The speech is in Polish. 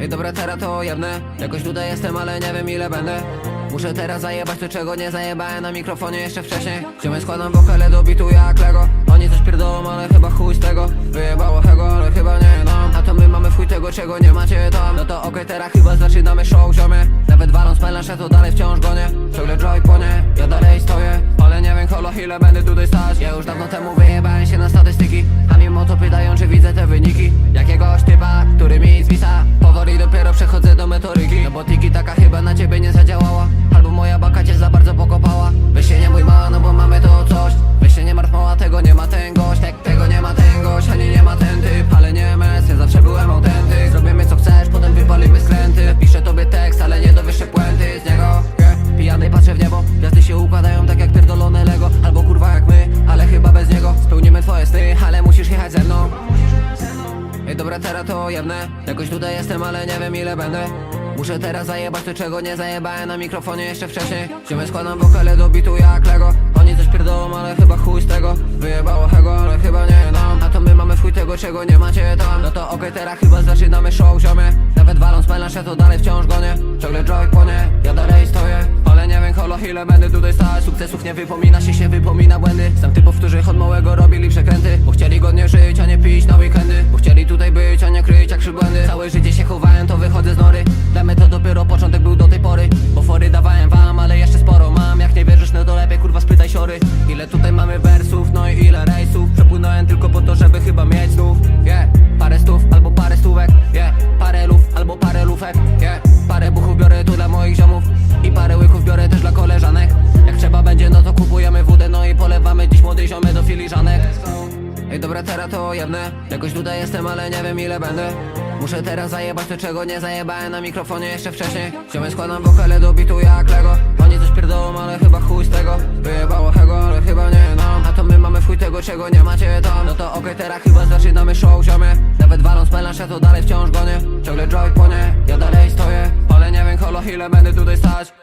Ej dobra teraz to jebnę. Jakoś tutaj jestem, ale nie wiem ile będę. Muszę teraz zajebać to czego nie zajebałem na mikrofonie jeszcze wcześniej. Ziomy składam wokale do bitu jak Lego. Oni coś pierdolą, ale chyba chuj z tego. Wyjebało hego, ale chyba nie nam A to my mamy w chuj tego czego nie macie tam. No to okej teraz chyba zaczynamy show ziomie. Nawet waląc pelansze to dalej wciąż gonię. Ciągle joy płonie, ja dalej stoję Ale nie wiem holo ile będę tutaj stać. Ja już dawno temu wyjebałem się na statystyki. A mimo to pytają czy widzę te wyniki. Jakiegoś typa, który mi zwisa metoryki No bo tiki taka chyba na ciebie nie zadziałała. Albo moja baka cię za bardzo pokopała. Weź się nie bój mała, no bo mamy to coś. Weź się nie martw mała, tego nie ma ten gość. Te, Tego nie ma ten gość, ani nie ma ten typ. Ale nie mes, ja zawsze byłem autentyk. Zrobimy co chcesz, potem wypalimy skręty. Piszę tobie tekst, ale nie dowiesz się puenty. Z niego yeah. Pijany patrzę w niebo, gwiazdy się układają tak jak pierdolone Lego. Albo kurwa jak my, ale chyba bez niego. Spełnimy twoje sny, ale musisz jechać ze mną. Ej dobra teraz to jebnę Jakoś tutaj jestem, ale nie wiem ile będę Muszę teraz zajebać to czego nie zajebałem na mikrofonie jeszcze wcześniej. Ziomy składam wokale do bitu jak Lego. Oni coś pierdolą, ale chyba chuj z tego. Wyjebało hego, ale chyba nie nam A to my mamy w chuj tego czego nie macie tam. No to okej teraz chyba zaczynamy show ziomie. Nawet waląc melanże to dalej wciąż gonię. Ciągle joy płonie, ja dalej stoję. Ale nie wiem holo ile będę tutaj stać Sukcesów nie wypomina się, się wypomina błędy. Znam typów, którzy od małego robili przekręty Bo chcieli godnie żyć, a nie pić na Ej dobra teraz to jebnę. Jakoś tutaj jestem, ale nie wiem ile będę. Muszę teraz zajebać to czego nie zajebałem na mikrofonie jeszcze wcześniej. Ziomy składam wokale do bitu jak Lego. Oni coś pierdolą, ale chyba chuj z tego. Wyjebało hego, ale chyba nie nam. A to my mamy w chuj tego czego nie macie tam No to okej teraz chyba zaczynamy show ziomie. Nawet waląc melanże to dalej wciąż gonię. Ciągle joy płonie, ja dalej stoję. Ale nie wiem holo ile będę tutaj stać